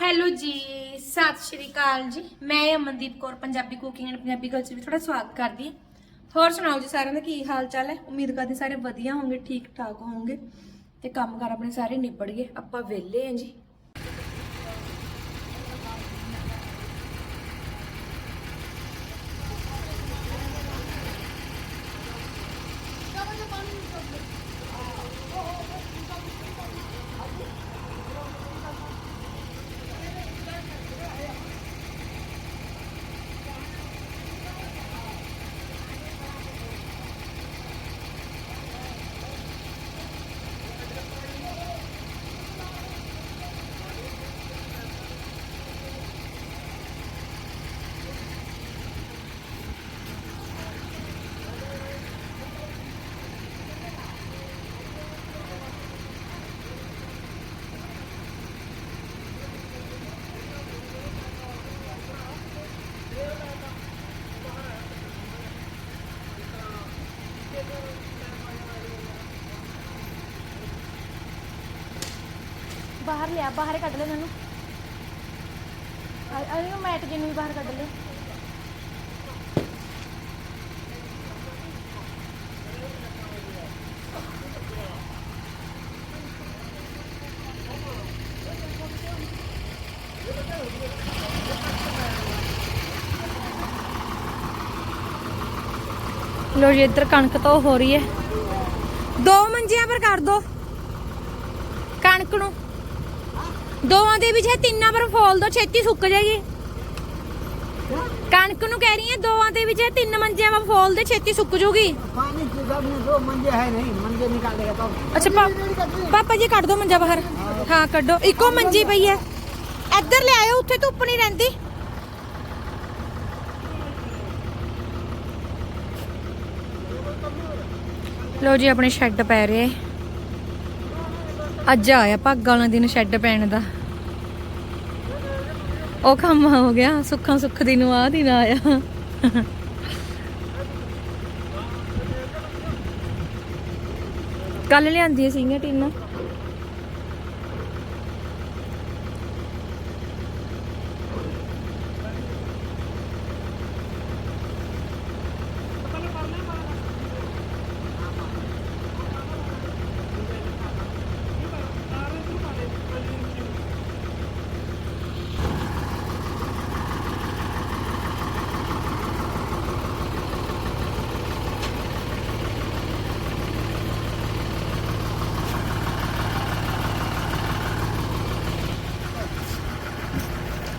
Hello ਜੀ, ਸਤਿ ਸ਼੍ਰੀ ਅਕਾਲ ਜੀ। ਮੈਂ Amandeep Kaur, Punjabi cooking and Punjabi culture ਵਿੱਚ ਤੁਹਾਡਾ ਸਵਾਗਤ ਕਰਦੀ ਹਾਂ। ਹੋਰ ਸੁਣਾਓ ਜੀ ਸਾਰਿਆਂ ਦਾ, ਕੀ ਹਾਲ ਚਾਲ ਹੈ? ਉਮੀਦ ਕਰਦੇ ਸਾਰੇ ਵਧੀਆ ਹੋਵੋਗੇ ਠੀਕ ਠਾਕ ਹੋਵੋਗੇ ਤੇ ਕੰਮ ਕਾਰ ਆਪਣੇ ਸਾਰੇ ਨਿਬੜ ਗਏ। ਆਪਾਂ ਵਿਹਲੇ ਹਾਂ ਜੀ। ਬਾਹਰ ਲਿਆ, ਬਾਹਰ ਕੱਢ ਲੈ ਮੈਨੂੰ। ਅਰੇ ਮੈਟ ਜੀ ਨੂੰ ਵੀ ਬਾਹਰ ਕੱਢ ਲੈ। ਲੋ ਜੀ, ਇੱਧਰ ਕਣਕ ਤੋਂ ਹੋ ਰਹੀ ਹੈ। ਦੋ ਮੰਜੀਆਂ ਪਰ ਕਰ ਦੋ। ਕਣਕ ਨੂੰ। ਦੋਵਾਂ ਦੇ ਵਿੱਚ ਇਹ ਤਿੰਨਾਂ ਪਰ ਫੋਲ ਦੋ ਛੇਤੀ ਸੁੱਕ ਜਾਏਗੀ ਕਣਕ ਨੂੰ ਕਹਿ ਰਹੀ ਹੈ ਦੋਵਾਂ ਦੇ ਵਿੱਚ ਇਹ ਤਿੰਨ ਮੰਜਿਆਂ ਪਰ ਫੋਲ ਦੇ ਛੇਤੀ ਸੁੱਕ ਜੂਗੀ पानी के सब में दो मंजे है नहीं मंजे निकालेगा तब ਅੱਛਾ ਪਾ- ਪਾਪਾ ਜੀ ਕੱਢ ਦੋ ਮੰਜਾ ਬਾਹਰ ਹਾਂ ਕੱਢੋ ਇੱਕੋ ਮੰਜੀ ਪਈ ਹੈ ਇੱਧਰ ਲੈ ਆਇਓ ਉੱਥੇ ਧੁੱਪ ਨਹੀਂ ਰਹਿੰਦੀ ਲੋ ਜੀ ਆਪਣੇ ਸ਼ੈੱਡ ਪੈ ਰਹੇ ਅੱਜ ਆਇਆ ਭਾਗਾਂ ਵਾਲਾ ਦਿਨ ਸ਼ੈੱਡ ਪੈਣ ਦਾ ਉਹ ਕੰਮ ਹੋ ਗਿਆ, ਸੁੱਖਾਂ ਸੁੱਖ ਦੀ ਨੂੰ ਆ ਦਿਨ ਆਇਆ। ਕੱਲ ਲਿਆਂਦੀ ਸੀਗੀਆਂ ਟੀਨਾਂ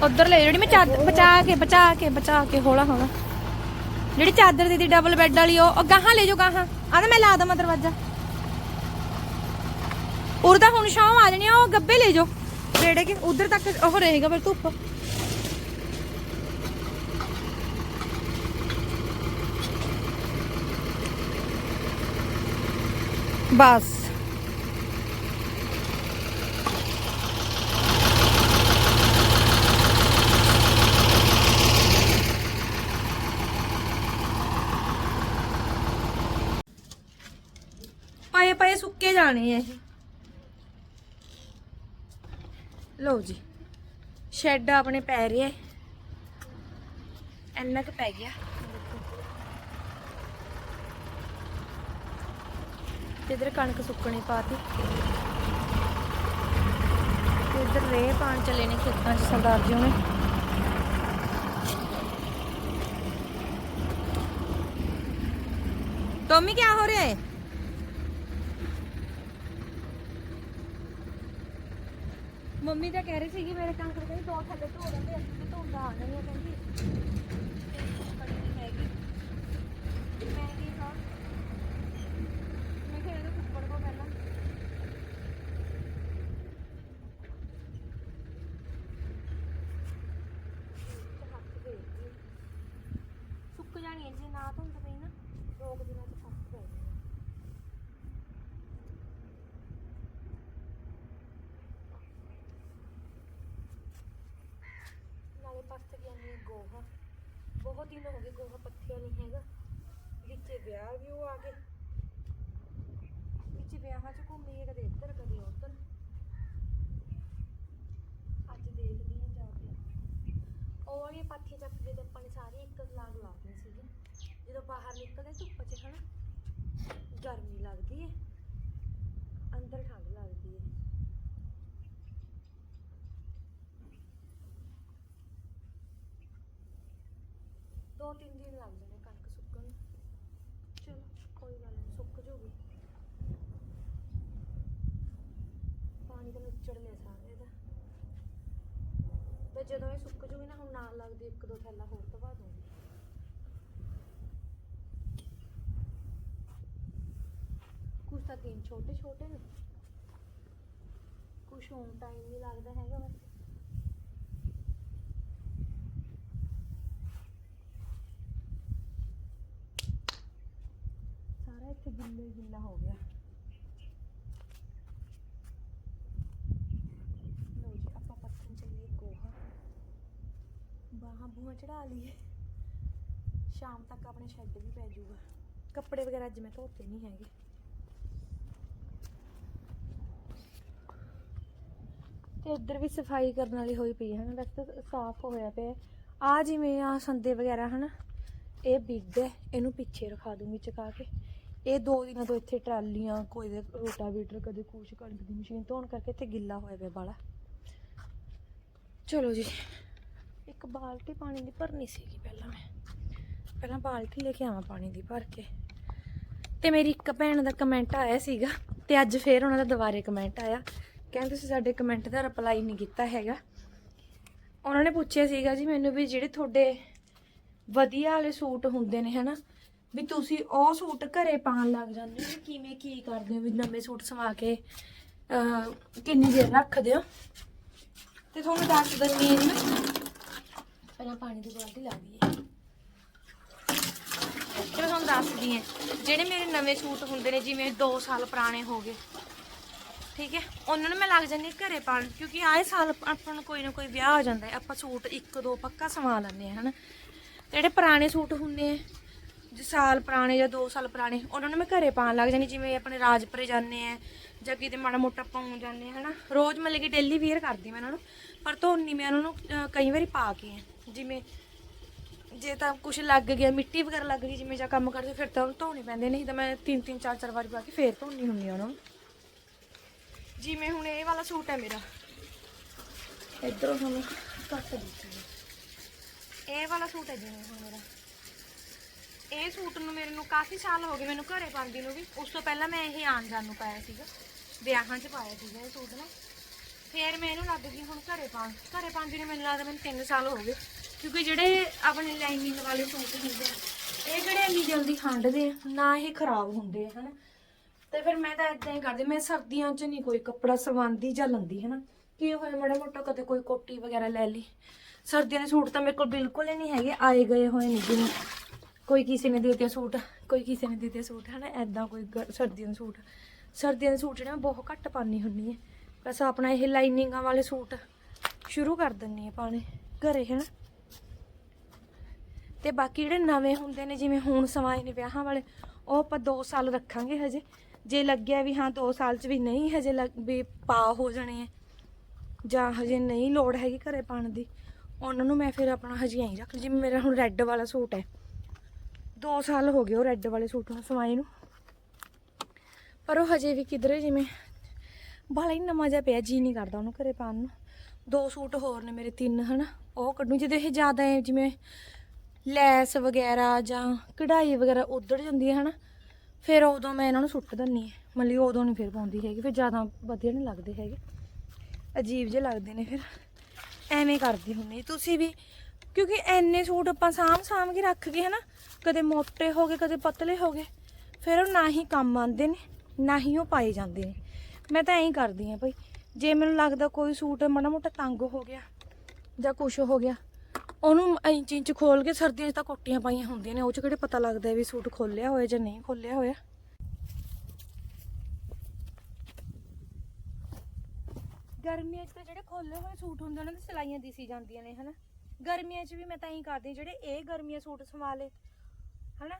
ਉਧਰ ਲੈ ਜਿਹੜੀ ਮੈਂ ਚਾਦਰ ਬਚਾ ਕੇ ਬਚਾ ਕੇ ਬਚਾ ਕੇ, ਹੌਲਾ ਹੌਲਾ। ਜਿਹੜੀ ਚਾਦਰ ਦੀ ਡਬਲ ਬੈੱਡ ਵਾਲੀ, ਉਹ ਗਾਹਾਂ ਲੈ ਜਾਓ, ਗਾਹਾਂ। ਆ ਤਾਂ ਮੈਂ ਲਾ ਦਵਾਂ ਦਰਵਾਜ਼ਾ। ਉਰਦਾ ਹੁਣ ਸ਼ਾਮ ਆ ਜਾਣੀ ਆ, ਉਹ ਗੱਬੇ ਲੈ ਜਾਓ। ਜਿਹੜੇ ਕਿ ਉਧਰ ਤੱਕ ਉਹ ਰਹੇਗਾ ਫਿਰ ਧੁੱਪ। ਬਸ ਪਾਏ ਪਾਏ ਸੁੱਕੇ ਜਾਣੇ ਇਹ। ਲਓ ਜੀ, ਸ਼ੈੱਡ ਆਪਣੇ ਪੈ ਰਿਹਾ ਇੰਨਾ ਕੁ ਪੈ ਗਿਆ। ਤੇ ਇਧਰ ਕਣਕ ਸੁੱਕਣੀ ਪਾਤੀ। ਤੇ ਇਧਰ ਰੇ ਪਾਣ ਚੱਲੇ ਨੇ ਖੇਤਾਂ 'ਚ ਸਰਦਾਰ ਜੀ ਉਹਨੇ ਟੋਮੀ ਕੀ ਹੋ ਰਿਹਾ ਹੈ? ਮੰਮੀ ਤਾਂ ਕਹਿ ਰਹੀ ਸੀਗੀ ਮੇਰੇ ਕਣਕ ਕਹਿੰਦੀ ਦੋ ਥੱਲੇ ਧੋ ਦਿੰਦੇ ਅਸੀਂ ਤੇ ਧੋਂਦਾ ਆ ਨਹੀਂ ਆ, ਕਹਿੰਦੀ ਗੋਹਾ। ਬਹੁਤ ਦਿਨ ਹੋ ਗਏ ਗੋਹਾ ਪੱਥਿਆ ਨਹੀਂ ਹੈਗਾ। ਵਿੱਚੇ ਵਿਆਹ ਵੀ ਉਹ ਆ ਗਏ। ਵਿੱਚ ਵਿਆਹਾਂ 'ਚ ਘੁੰਮੀਏ ਕਦੇ ਇੱਧਰ, ਕਦੇ ਉੱਧਰ। ਅੱਜ ਦੇਖਦੀ ਹਾਂ ਜਾ ਕੇ। ਉਹ ਵਾਲੀਆਂ ਪਾਥੀਆਂ ਚੱਕ ਕੇ ਤੇ ਆਪਾਂ ਨੇ ਸਾਰੀਆਂ ਇੱਕ ਲਾਗ ਲਾਉਂਦੇ ਸੀਗੇ। ਜਦੋਂ ਬਾਹਰ ਨਿਕਲਦੇ ਧੁੱਪ 'ਚ ਹਨਾ, ਗਰਮੀ ਲੱਗਦੀ ਹੈ ਅੰਦਰ ਠੰਡ ਦੋ ਤਿੰਨ ਦਿਨ ਲੱਗ ਜਾਣੇ ਕਣਕ ਸੁੱਕਣ ਚਲੋ, ਕੋਈ ਗੱਲ ਨਹੀਂ ਸੁੱਕ ਜੂਗੀ ਪਾਣੀ ਤਾਂ ਨਿਚੜ ਲਿਆ ਸਾਰੇ ਦਾ ਤੇ ਜਦੋਂ ਇਹ ਸੁੱਕ ਜੂਗੀ ਨਾ, ਹੁਣ ਨਾਲ ਲੱਗਦੀ ਇੱਕ ਦੋ ਥੈਲਾ ਹੋਰ ਤਵਾ ਦੂੰਗੀ ਕੁਛ ਤਾਂ ਦਿਨ ਛੋਟੇ ਛੋਟੇ ਨੇ। ਕੁਛ ਹੁਣ ਟਾਈਮ ਨਹੀਂ ਲੱਗਦਾ ਹੈਗਾ ਬਸ ਸਾਰਾ ਇੱਥੇ ਗਿੱਲੇ ਗਿੱਲਾ ਹੋ ਗਿਆ। ਲਓ ਜੀ, ਆਪਾਂ ਪੱਥਰ ਚੱਲੀਏ ਗੋਹਾ ਬਾਹਾਂ ਬੂਹਾਂ ਚੜਾ ਲਈਏ। ਸ਼ਾਮ ਤੱਕ ਆਪਣੇ ਸ਼ੈੱਡ ਵੀ ਪੈ ਜਾਊਗਾ। ਕੱਪੜੇ ਵਗੈਰਾ ਅੱਜ ਮੈਂ ਧੋਤੇ ਨਹੀਂ ਹੈਗੇ। ਤੇ ਇੱਧਰ ਵੀ ਸਫ਼ਾਈ ਕਰਨ ਵਾਲੀ ਹੋਈ ਪਈ ਹੈ ਨਾ ਵੈਸੇ ਤਾਂ ਸਾਫ਼ ਹੋਇਆ ਪਿਆ ਆ ਜਿਵੇਂ ਆ ਸੰਦੇ ਵਗੈਰਾ ਹਨਾ, ਇਹ ਬਿੱਗ ਹੈ, ਇਹਨੂੰ ਪਿੱਛੇ ਰਖਾ ਦੂੰਗੀ ਚਕਾ ਕੇ। ਇਹ ਦੋ ਦਿਨਾਂ ਤੋਂ ਇੱਥੇ ਟਰਾਲੀਆਂ ਕੋਈ ਦੇ ਰੋਟਾਵੀਟਰ ਕਦੇ ਕੁਛ ਕਣਕ ਦੀ ਮਸ਼ੀਨ ਧੋਣ ਕਰਕੇ ਇੱਥੇ ਗਿੱਲਾ ਹੋਇਆ ਪਿਆ ਬਾਲਾ ਚਲੋ ਜੀ। ਇੱਕ ਬਾਲਟੀ ਪਾਣੀ ਦੀ ਭਰਨੀ ਸੀਗੀ ਪਹਿਲਾਂ ਮੈਂ। ਪਹਿਲਾਂ ਬਾਲਟੀ ਲੈ ਕੇ ਆਵਾਂ ਪਾਣੀ ਦੀ ਭਰ ਕੇ। ਤੇ ਮੇਰੀ ਇੱਕ ਭੈਣ ਦਾ ਕਮੈਂਟ ਆਇਆ ਸੀਗਾ ਤੇ ਅੱਜ ਫੇਰ ਉਹਨਾਂ ਦਾ ਦੁਬਾਰੇ ਕਮੈਂਟ ਆਇਆ। ਕਹਿੰਦੇ ਤੁਸੀਂ ਸਾਡੇ ਕਮੈਂਟ ਦਾ ਰਿਪਲਾਈ ਨਹੀਂ ਕੀਤਾ ਹੈਗਾ। ਉਹਨਾਂ ਨੇ ਪੁੱਛਿਆ ਸੀਗਾ ਜੀ ਮੈਨੂੰ ਵੀ ਜਿਹੜੇ ਤੁਹਾਡੇ ਵਧੀਆ ਵਾਲੇ ਸੂਟ ਹੁੰਦੇ ਨੇ ਹਨਾ? ਵੀ ਤੁਸੀਂ ਉਹ ਸੂਟ ਘਰੇ ਪਾਉਣ ਲੱਗ ਜਾਂਦੇ ਹੋ ਕਿਵੇਂ ਕੀ ਕਰਦੇ ਹੋ ਵੀ ਨਵੇਂ ਸੂਟ ਸਵਾ ਕੇ ਅਹ, ਕਿੰਨੀ ਦੇਰ ਰੱਖਦੇ ਹੋ? ਤੇ ਤੁਹਾਨੂੰ ਦੱਸ ਦਿੰਦੀ ਹਾਂ ਮੈਂ। ਪਹਿਲਾਂ ਪਾਣੀ ਦੀ ਬਾਲਟੀ ਲਾ ਦਈਏ। ਤੇ ਮੈਂ ਤੁਹਾਨੂੰ ਦੱਸਦੀ ਹਾਂ। ਜਿਹੜੇ ਮੇਰੇ ਨਵੇਂ ਸੂਟ ਹੁੰਦੇ ਨੇ ਜਿਵੇਂ 2 ਸਾਲ ਪੁਰਾਣੇ ਹੋ ਗਏ ਠੀਕ ਹੈ? ਉਹਨਾਂ ਨੂੰ ਮੈਂ ਲੱਗ ਜਾਂਦੀ ਹਾਂ ਘਰੇ ਪਾਉਣ ਕਿਉਂਕਿ ਆਏ ਸਾਲ ਆਪਾਂ ਨੂੰ ਕੋਈ ਨਾ ਕੋਈ ਵਿਆਹ ਹੋ ਜਾਂਦਾ ਆਪਾਂ ਸੂਟ ਇੱਕ ਦੋ ਪੱਕਾ ਸਵਾ ਲੈਂਦੇ ਹਾਂ ਹਨਾ? ਜਿਹੜੇ ਪੁਰਾਣੇ ਸੂਟ ਹੁੰਦੇ ਆ ਸਾਲ ਪੁਰਾਣੇ ਜਾਂ 2 ਸਾਲ ਪੁਰਾਣੇ ਉਹਨਾਂ ਨੂੰ ਮੈਂ ਘਰੇ ਪਾਉਣ ਲੱਗ ਜਾਂਦੀ ਜਿਵੇਂ ਆਪਣੇ ਰਾਜਪੁਰੇ ਜਾਂਦੇ ਆ ਜਾਂ ਕਿਤੇ ਮਾੜਾ ਮੋਟਾ ਪਾਉਂ ਜਾਂਦੇ ਆ ਹਨਾ। ਰੋਜ਼ ਮਤਲਬ ਕਿ ਡੇਲੀ ਵੀਅਰ ਕਰਦੀ ਮੈਂ ਉਹਨਾਂ ਨੂੰ, ਪਰ ਧੋਨੀ ਮੈਂ ਉਹਨਾਂ ਨੂੰ ਕਈ ਵਾਰੀ ਪਾ ਕੇ ਆ ਜਿਵੇਂ ਜੇ ਤਾਂ ਕੁਝ ਲੱਗ ਗਿਆ, ਮਿੱਟੀ ਵਗੈਰਾ ਲੱਗ ਗਈ, ਜਿਵੇਂ ਜਾਂ ਕੰਮ ਕਰਦੇ ਫਿਰ ਤਾਂ ਉਹਨੂੰ ਧੋਣੇ ਪੈਂਦੇ ਨਹੀਂ ਤਾਂ ਮੈਂ ਤਿੰਨ ਤਿੰਨ, ਚਾਰ ਚਾਰ ਵਾਰੀ ਪਾ ਕੇ ਫੇਰ ਧੋਣੀ ਹੁੰਦੀ ਆ ਉਹਨਾਂ ਨੂੰ। ਜਿਵੇਂ ਹੁਣ ਇਹ ਵਾਲਾ ਸੂਟ ਹੈ ਮੇਰਾ। ਇਧਰੋਂ ਤੁਹਾਨੂੰ ਕੱਟ ਦਿੱਤਾ। ਇਹ ਵਾਲਾ ਸੂਟ ਹੈ ਜਿਵੇਂ ਹੁਣ ਮੇਰਾ। ਇਹ ਸੂਟ ਨੂੰ ਮੇਰੇ ਨੂੰ ਕਾਫੀ ਸਾਲ ਹੋ ਗਏ ਮੈਨੂੰ ਘਰੇ ਪਾਉਂਦੀ ਨੂੰ ਵੀ। ਉਸ ਤੋਂ ਪਹਿਲਾਂ ਮੈਂ ਇਹ ਆਣ ਜਾਣ ਨੂੰ ਪਾਇਆ ਸੀਗਾ। ਵਿਆਹਾਂ 'ਚ ਪਾਇਆ ਸੀਗਾ ਇਹ ਸੂਟ ਨਾ। ਫੇਰ ਮੈਂ ਇਹਨੂੰ ਲੱਗ ਗਈ ਹੁਣ ਘਰੇ ਪਾਉਣ। ਘਰੇ ਪਾਉਂਦੀ ਨੂੰ ਮੈਨੂੰ ਲੱਗਦਾ ਮੈਨੂੰ 3 ਸਾਲ ਹੋ ਗਏ। ਕਿਉਂਕਿ ਜਿਹੜੇ ਆਪਣੇ ਲਾਈਨਿੰਗ ਵਾਲੇ ਸੂਟ ਹੁੰਦੇ ਆ, ਇਹ ਜਿਹੜੇ ਇੰਨੀ ਜਲਦੀ ਖੰਡਦੇ ਆ, ਨਾ ਇਹ ਖਰਾਬ ਹੁੰਦੇ ਆ, ਹਨਾ। ਤੇ ਫਿਰ ਮੈਂ ਤਾਂ ਇਦਾਂ ਹੀ ਕਰਦੀ, ਮੈਂ ਸਰਦੀਆਂ 'ਚ ਨਹੀਂ ਕੋਈ ਕੱਪੜਾ ਸਵਾਉਂਦੀ ਜਾਂ ਲੰਦੀ, ਹਨਾ। ਕੀ ਹੋਇਆ, ਮਾੜਾ ਮੋਟਾ ਕਦੇ ਕੋਈ ਕੋਟੀ ਵਗੈਰਾ ਲੈ ਲਈ। ਸਰਦੀਆਂ ਦੇ ਸੂਟ ਤਾਂ ਮੇਰੇ ਕੋਲ ਬਿਲਕੁਲ ਹੀ ਨਹੀਂ ਹੈਗੇ, ਆਏ ਗਏ ਹੋਏ ਨੇ ਜਿਵੇਂ। ਕੋਈ ਕਿਸੇ ਨੇ ਦੇ ਦਿੱਤੇ ਸੂਟ, ਕੋਈ ਕਿਸੇ ਨੇ ਦੇ ਦਿੱਤੇ ਸੂਟ, ਹਨਾ ਐਦਾਂ ਕੋਈ ਗ- ਸਰਦੀਆਂ ਦੇ ਸੂਟ। ਸਰਦੀਆਂ ਦੇ ਸੂਟ ਜਿਹੜੇ ਮੈਂ ਬਹੁਤ ਘੱਟ ਪਾਉਂਦੀ ਹੁੰਦੀ ਹੈ। ਬਸ ਆਪਣਾ ਇਹ ਲਾਈਨਿੰਗਾਂ ਵਾਲੇ ਸੂਟ ਸ਼ੁਰੂ ਕਰ ਦਿੰਨੀ ਆ ਪਾਣੇ ਘਰੇ, ਹਨਾ। ਤੇ ਬਾਕੀ ਜਿਹੜੇ ਨਵੇਂ ਹੁੰਦੇ ਨੇ, ਜਿਵੇਂ ਹੁਣ ਸਵਾਏ ਨੇ ਵਿਆਹਾਂ ਵਾਲੇ, ਉਹ ਆਪਾਂ 2 ਸਾਲ ਰੱਖਾਂਗੇ ਹਜੇ। ਜੇ ਲੱਗਿਆ ਵੀ ਹਾਂ 2 ਸਾਲ ਚ ਵੀ ਨਹੀਂ ਹਜੇ ਲੱਗ- ਵੀ ਪਾ ਹੋ ਜਾਣੇ ਆ, ਜਾਂ ਹਜੇ ਨਹੀਂ ਲੋੜ ਹੈਗੀ ਘਰੇ ਪਾਣ ਦੀ, ਉਹਨਾਂ ਨੂੰ ਮੈਂ ਫਿਰ ਆਪਣਾ ਹਜੇ ਐਂ ਰੱਖ, ਜਿਵੇਂ ਮੇਰਾ ਹੁਣ ਰੈੱਡ ਵਾਲਾ ਸੂਟ ਹੈ। 2 ਸਾਲ ਹੋ ਗਏ ਉਹ ਰੈੱਡ ਵਾਲੇ ਸੂਟ ਨੂੰ ਸਵਾਏ ਨੂੰ। ਪਰ ਉਹ ਹਜੇ ਵੀ ਕਿਧਰੇ ਜਿਵੇਂ ਬਾਲਾ ਹੀ ਨਵਾਂ ਜਿਹਾ ਪਿਆ ਜੀ ਨਹੀਂ ਕਰਦਾ ਉਹਨੂੰ ਘਰੇ ਪਾਉਣ ਨੂੰ। ਦੋ ਸੂਟ ਹੋਰ ਨੇ ਮੇਰੇ ਤਿੰਨ, ਹਨਾ। ਉਹ ਕੱਢੂ ਜਦੋਂ ਇਹ ਜ਼ਿਆਦਾ ਹੈ ਜਿਵੇਂ ਲੈਸ ਵਗੈਰਾ ਜਾਂ ਕਢਾਈ ਵਗੈਰਾ ਉਧੜ ਜਾਂਦੀ ਹੈ, ਹਨਾ। ਫਿਰ ਉਦੋਂ ਮੈਂ ਇਹਨਾਂ ਨੂੰ ਸੁੱਟ ਦਿੰਨੀ ਹੈ। ਮਤਲਬ ਉਦੋਂ ਨਹੀਂ ਫਿਰ ਪਾਉਂਦੀ ਹੈਗੀ, ਫਿਰ ਜ਼ਿਆਦਾ ਵਧੀਆ ਨਹੀਂ ਲੱਗਦੇ ਹੈਗੇ। ਅਜੀਬ ਜਿਹੇ ਲੱਗਦੇ ਨੇ ਫਿਰ। ਐਵੇਂ ਕਰਦੀ ਹੁੰਨੀ ਤੁਸੀਂ ਵੀ ਕਿਉਂਕਿ ਐਨੇ ਸੂਟ ਆਪਾਂ ਸਾਂਭ ਸਾਂਭ ਕੇ ਰੱਖ ਗਏ ਹਨਾ, ਕਦੇ ਮੋਟੇ ਹੋ ਗਏ, ਕਦੇ ਪਤਲੇ ਹੋ ਗਏ, ਫਿਰ ਉਹ ਨਾ ਹੀ ਕੰਮ ਆਉਂਦੇ ਨੇ, ਨਾ ਹੀ ਉਹ ਪਾਏ ਜਾਂਦੇ ਨੇ। ਮੈਂ ਤਾਂ ਐਂ ਹੀ ਕਰਦੀ ਆ ਭਾਈ ਜੇ ਮੈਨੂੰ ਲੱਗਦਾ ਕੋਈ ਸੂਟ ਮਾੜਾ ਮੋਟਾ ਤੰਗ ਹੋ ਗਿਆ ਜਾਂ ਕੁਛ ਹੋ ਗਿਆ, ਉਹਨੂੰ ਇੰਚ ਇੰਚ ਖੋਲ ਕੇ ਸਰਦੀਆਂ 'ਚ ਤਾਂ ਕੋਟੀਆਂ ਪਾਈਆਂ ਹੁੰਦੀਆਂ ਨੇ, ਉਹ 'ਚ ਕਿਹੜੇ ਪਤਾ ਲੱਗਦਾ ਵੀ ਸੂਟ ਖੋਲਿਆ ਹੋਇਆ ਜਾਂ ਨਹੀਂ ਖੋਲਿਆ ਹੋਇਆ। ਗਰਮੀਆਂ 'ਚ ਤਾਂ ਜਿਹੜੇ ਖੋਲੇ ਹੋਏ ਸੂਟ ਹੁੰਦੇ ਉਹਨਾਂ ਦੀ ਸਿਲਾਈਆਂ ਦਿਸੀ ਜਾਂਦੀਆਂ ਨੇ, ਹਨਾ। ਗਰਮੀਆਂ 'ਚ ਵੀ ਮੈਂ ਤਾਂ ਇਹੀ ਕਰਦੀ ਜਿਹੜੇ ਇਹ ਗਰਮੀਆਂ ਸੂਟ ਸਵਾ ਲੇ ਹਨਾ?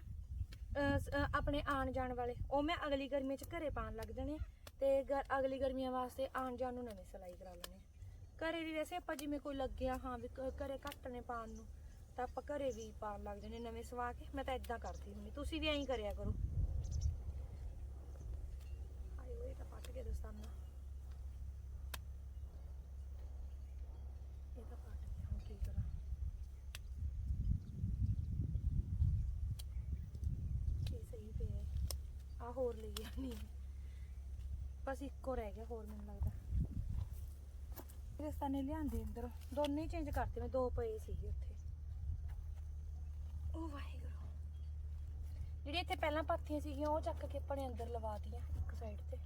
ਅਹ ਆਪਣੇ ਆਣ ਜਾਣ ਵਾਲੇ, ਉਹ ਮੈਂ ਅਗਲੀ ਗਰਮੀਆਂ 'ਚ ਘਰੇ ਪਾਉਣ ਲੱਗ ਜਾਣੇ ਆ। ਤੇ ਗਰ- ਅਗਲੀ ਗਰਮੀਆਂ ਵਾਸਤੇ ਆਣ ਜਾਣ ਨੂੰ ਨਵੀਂ ਸਿਲਾਈ ਕਰਾ ਲੈਣੇ ਆ। ਘਰੇ ਵੀ ਵੈਸੇ ਆਪਾਂ ਜਿਵੇਂ ਕੋਈ ਲੱਗਿਆ, ਹਾਂ ਵੀ ਕ- ਘਰੇ ਘੱਟ ਨੇ ਪਾਉਣ ਨੂੰ, ਤਾਂ ਆਪਾਂ ਘਰੇ ਵੀ ਪਾਣ ਲੱਗ ਜਾਣੇ ਨਵੇਂ ਸਵਾ ਕੇ। ਮੈਂ ਤਾਂ ਇਦਾਂ ਕਰਦੀ ਹੁੰਦੀ ਤੁਸੀਂ ਵੀ ਐਂ ਕਰਿਆ ਕਰੋ। ਆਏ ਹੋਏ ਤਾਂ ਪੱਟ ਕੇ ਦਸਤਾਨਾ ਇਹ ਤਾਂ ਪੱਟ ਗਿਆ ਹੁਣ ਕੀ ਕਰਾਂ ਇਹ ਸਹੀ ਪਿਆ ਆ ਹੋਰ ਲਈ ਨਹੀਂ। ਬਸ ਇੱਕੋ ਰਹਿ ਗਿਆ ਹੋਰ ਮੈਨੂੰ ਲੱਗਦਾ। ਦਸਤਾਨੇ ਲਿਆਂਦੇ ਅੰਦਰ। ਦੋਨੇ ਚੇਂਜ ਕਰਤੇ, ਮੈਂ ਦੋ ਪਏ ਸੀਗੇ ਉੱਥੇ। ਉਹ ਵਾਹਿਗੁਰੂ। ਜਿਹੜੀ ਇੱਥੇ ਪਹਿਲਾਂ ਪਾਥੀਆਂ ਸੀਗੀਆਂ, ਉਹ ਚੱਕ ਕੇ ਆਪਣੇ ਅੰਦਰ ਲਵਾਤੀਆਂ ਇੱਕ ਸਾਈਡ ਤੇ।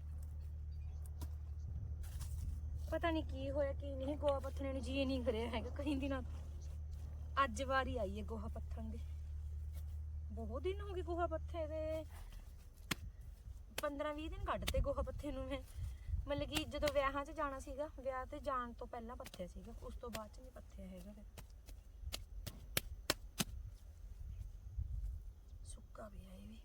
ਪਤਾ ਨਹੀਂ ਕੀ ਹੋਇਆ, ਕੀ ਨਹੀਂ। ਗੋਹਾ ਪੱਥਣੇ ਨੂੰ ਜੀ ਨਹੀਂ ਕਰਿਆ ਹੈਗਾ ਕਈ ਦਿਨਾਂ ਅੱਜ ਵਾਰੀ ਆਈ ਹੈ ਗੋਹਾ ਪੱਥਣ ਦੀ। ਬਹੁਤ ਦਿਨ ਹੋ ਗਏ ਗੋਹਾ ਪੱਥੇ ਦੇ। 15 20 ਦਿਨ ਕੱਢਤੇ ਗੋਹਾ ਪੱਥੇ ਨੂੰ ਮੈਂ। ਮਤਲਬ ਕਿ ਜਦੋਂ ਵਿਆਹਾਂ 'ਚ ਜਾਣਾ ਸੀਗਾ, ਵਿਆਹ ਤੇ ਜਾਣ ਤੋਂ ਪਹਿਲਾਂ ਪੱਥਿਆ ਸੀਗਾ, ਉਸ ਤੋਂ ਬਾਅਦ 'ਚ ਨਹੀਂ ਪੱਥਿਆ ਹੈਗਾ ਫਿਰ। ਸੁੱਕਾ ਵੀ ਹੈ ਵੀ।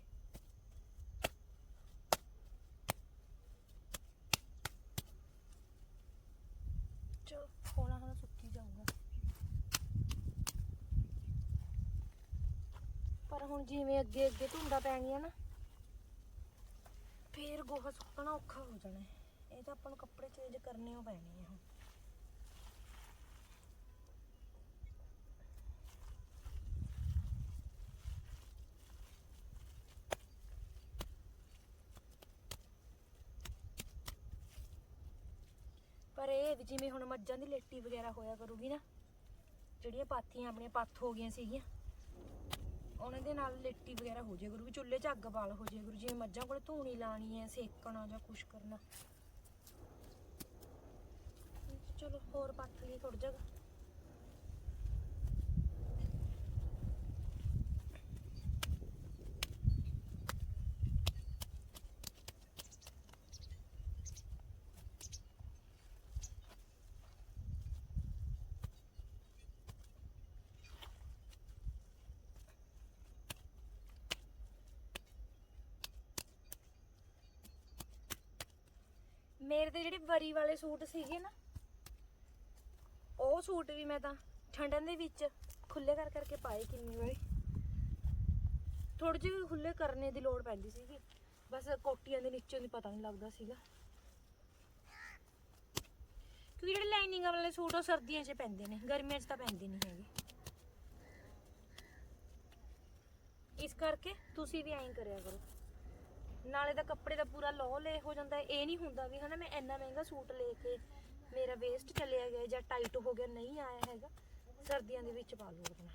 ਚਲੋ ਹੋਣਾ ਹੋਣਾ ਸੁੱਕੀ ਜਾਊਗਾ। ਪਰ ਹੁਣ ਜਿਵੇਂ ਅੱਗੇ ਅੱਗੇ ਧੁੰਦਾਂ ਪੈ ਗਈਆਂ ਨਾ ਫੇਰ ਗੋਹਾ ਸੁੱਕਣਾ ਔਖਾ ਹੋ ਜਾਣਾ ਇਹ ਤਾਂ ਆਪਾਂ ਨੂੰ ਕੱਪੜੇ ਚੇਂਜ ਕਰਨੇ ਓ ਪੈਣੇ ਆ। ਹੁਣ ਪਰ ਇਹ ਜਿਵੇਂ ਹੁਣ ਮੱਝਾਂ ਦੀ ਲੇਟੀ ਵਗੈਰਾ ਹੋਇਆ ਕਰੂਗੀ ਨਾ, ਜਿਹੜੀਆਂ ਪਾਥੀਆਂ ਆਪਣੀਆਂ ਪਾਥ ਹੋ ਗਈਆਂ ਸੀਗੀਆਂ ਉਹਨਾਂ ਦੇ ਨਾਲ ਲੇਟੀ ਵਗੈਰਾ ਹੋ ਜਾਏ ਗੁਰੂ, ਵੀ ਚੁੱਲ੍ਹੇ 'ਚ ਅੱਗ ਬਾਲ ਹੋ ਜਾਏ ਗੁਰੂ, ਜੀ ਮੱਝਾਂ ਕੋਲੇ ਧੂਣੀ ਲਾਣੀ ਹੈ, ਸੇਕਣਾ ਜਾਂ ਕੁਛ ਕਰਨਾ। ਚਲੋ, ਹੋਰ ਪੱਥ ਲਈ ਥੋੜਾ ਜਿਹਾ ਮੇਰੇ ਤੇ ਜਿਹੜੇ ਵਰੀ ਵਾਲੇ ਸੂਟ ਸੀਗੇ ਨਾ, ਉਹ ਸੂਟ ਵੀ ਮੈਂ ਤਾਂ ਠੰਡਨ ਦੇ ਵਿੱਚ ਖੁੱਲੇ ਕਰ ਕਰਕੇ ਪਾਏ ਕਿੰਨੀ ਵਾਰੀ। ਥੋੜੇ ਜਿਹੇ ਖੁੱਲੇ ਕਰਨੇ ਦੀ ਲੋੜ ਪੈਂਦੀ ਸੀਗੀ। ਬਸ ਕੋਟੀਆਂ ਦੇ ਨੀਚੇ ਦੀ ਪਤਾ ਨਹੀਂ ਲੱਗਦਾ ਸੀਗਾ। ਕਿਉਂਕਿ ਜਿਹੜੇ ਲਾਈਨਿੰਗ ਵਾਲੇ ਸੂਟ ਉਹ ਸਰਦੀਆਂ 'ਚ ਪੈਂਦੇ ਨੇ, ਗਰਮੀਆਂ 'ਚ ਤਾਂ ਪੈਂਦੇ ਨਹੀਂ ਹੈਗੇ। ਇਸ ਕਰਕੇ ਤੁਸੀਂ ਵੀ ਐਂ ਕਰਿਆ ਕਰੋ। ਨਾਲੇ ਤਾਂ ਕੱਪੜੇ ਦਾ ਪੂਰਾ ਲੋ ਲੈ ਹੋ ਜਾਂਦਾ ਇਹ ਨਹੀਂ ਹੁੰਦਾ ਵੀ ਹਨਾ ਮੈਂ ਇੰਨਾ ਮਹਿੰਗਾ ਸੂਟ ਲੈ ਕੇ ਮੇਰਾ ਵੇਸਟ ਚਲਿਆ ਗਿਆ ਜਾਂ ਟਾਈਟ ਹੋ ਗਿਆ, ਨਹੀਂ ਆਇਆ ਹੈਗਾ। ਸਰਦੀਆਂ ਦੇ ਵਿੱਚ ਪਾ ਲਓ ਆਪਣਾ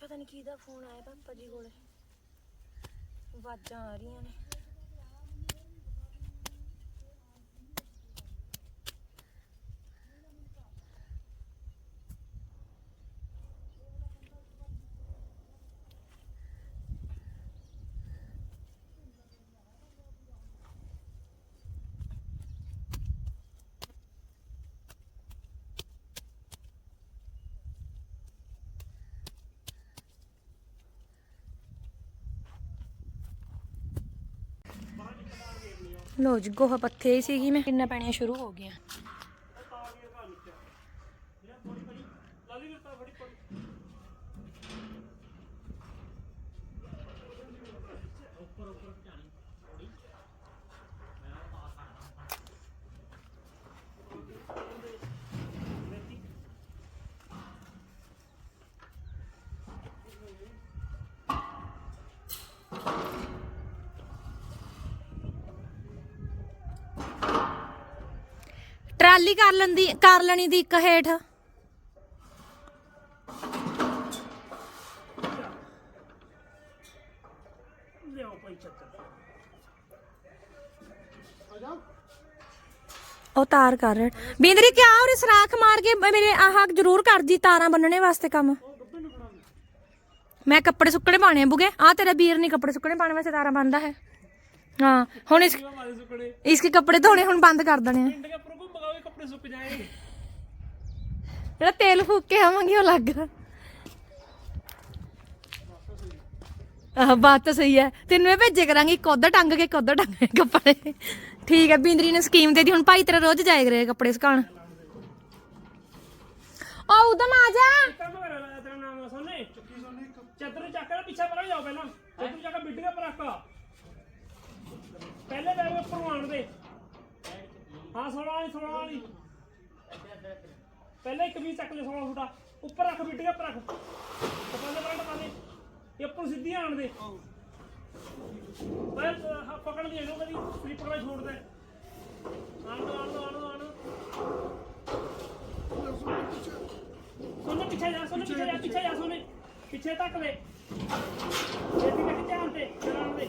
ਪਤਾ ਨਹੀਂ ਕਿਹਦਾ ਫੋਨ ਆਇਆ ਪਾਪਾ ਜੀ ਕੋਲੇ। ਆਵਾਜ਼ਾਂ ਆ ਰਹੀਆਂ ਨੇ। ਲੋ ਜੀ ਗੋਹਾ ਪੱਥੇ ਹੀ ਸੀਗੀ ਮੈਂ। ਕਿੰਨਾ ਪੈਣੀਆਂ ਸ਼ੁਰੂ ਹੋ ਗਈਆਂ? ਕੱਲੀ ਕਰ ਲੈਂਦੀ ਕਰ ਲੈਣੀ ਦੀ ਇੱਕ ਹੇਠ। ਉਹ ਤਾਰ ਕਰ। ਰਹੇ ਬਿੰਦਰੀ ਕਿਆ ਹੋਰ ਸਰਾਖ ਮਾਰ ਕੇ ਮੇਰੇ ਆਹ ਜ਼ਰੂਰ ਕਰ ਜੀ ਤਾਰਾਂ ਬੰਨਣੇ ਵਾਸਤੇ ਕੰਮ। ਮੈਂ ਕੱਪੜੇ ਸੁੱਕਣੇ ਪਾਣੇ ਬੁਗੇ। ਆ ਤੇਰਾ ਵੀਰ ਨਹੀਂ ਕੱਪੜੇ ਸੁੱਕਣੇ ਪਾਣੇ ਵਾਸਤੇ ਤਾਰਾਂ ਬੰਨਦਾ ਹੈ। ਹਾਂ ਹੁਣ ਇਸ ਇਸਕੇ ਕੱਪੜੇ ਧੋਣੇ ਹੁਣ ਬੰਦ ਕਰ ਦੇਣੇ ਆ। ਕੱਪੜੇ ਸੁੱਕ ਜਾਏ। ਜਿਹੜਾ ਤੇਲ ਫੂਕ ਕੇ ਆਵਾਂਗੇ ਉਹ ਲੱਗ ਆਹ ਬਾਤ ਤਾਂ ਸਹੀ ਹੈ। ਤੈਨੂੰ ਇਹ ਭੇਜੇ ਕਰਾਂਗੇ ਇੱਕ ਉਧਰ ਟੰਗ ਕੇ ਇੱਕ ਉਧਰ ਟੰਗ ਕੇ ਕੱਪੜੇ। ਠੀਕ ਹੈ ਬਿੰਦਰੀ ਨੇ ਸਕੀਮ ਦੇ ਦੀ ਹੁਣ ਭਾਈ ਤੇਰਾ ਰੋਜ਼ ਜਾਏ ਕਰੇ ਕੱਪੜੇ ਸੁਕਾਉਣ। ਆ ਉਦਮ ਆ ਜਾ। ਕੰਮ ਕਰ ਲੈ ਤੇਰਾ ਨਾਮ ਸੋਨੇ ਚੱਕੀ ਸੋਨੇ ਚੱਦਰ ਚੱਕ ਲੈ ਪਿੱਛੇ ਪਰ ਜਾਓ ਪਹਿਲਾਂ। ਚੱਦਰ ਚੱਕ ਬੈਗ ਉੱਪਰ ਆਣ ਦੇ। ਹਾਂ 16 ਵਾਲੀ 16 ਵਾਲੀ। ਪਹਿਲੇ ਇੱਕ ਵੀ ਚੱਕ ਲੈ 16 ਫੁੱਟਾ ਉੱਪਰ ਰੱਖ ਬਿੱਡੀਆਂ ਪਰ ਰੱਖ। ਟਪਾਲੇ ਪਰ ਟਪਾਲੇ ਇਹ ਉੱਪਰ ਸਿੱਧੀ ਆਣ ਦੇ। ਬਸ ਹਾਂ, ਪਕੜ ਲਈ ਇਹਨੂੰ ਕਦੀ ਸਲਿੱਪ ਕਰਾ ਛੋੜ ਦੇ। ਆਣ ਦੋ ਆਣ ਦੋ ਆਣ ਦੋ ਆਣ ਸੋਨੇ ਪਿੱਛੇ ਜਾ ਸੋਨੇ ਪਿੱਛੇ ਜਾ ਪਿੱਛੇ ਜਾ ਸੋਨੇ। ਪਿੱਛੇ ਤੱਕ ਦੇ ਛੇਤੀ ਕੱਟ ਧਿਆਨ ਤੇ ਚਲਾਣ ਦੇ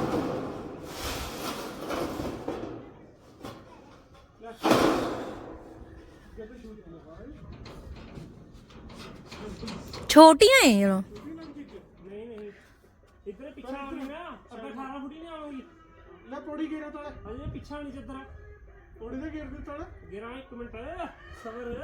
ਛੋਟੀਆਂ ਏ ਨਹੀਂ ਨਹੀਂ ਇੱਧਰ ਪਿੱਛਾ ਆਉਣੀ ਨਾ ਅੱਗੇ 18 ਫੁੱਟ ਨਹੀਂ ਆਉਣੀ ਲੈ ਪੌੜੀ ਗੇਰਾ ਤੋੜ ਹਜੇ ਪਿੱਛਾ ਨਹੀਂ ਚੱਦਰ। ਪੌੜੀ ਗੇਰ ਦੇ ਤੋੜ ਗੇਰਾ 1 ਮਿੰਟ। ਸਬਰ।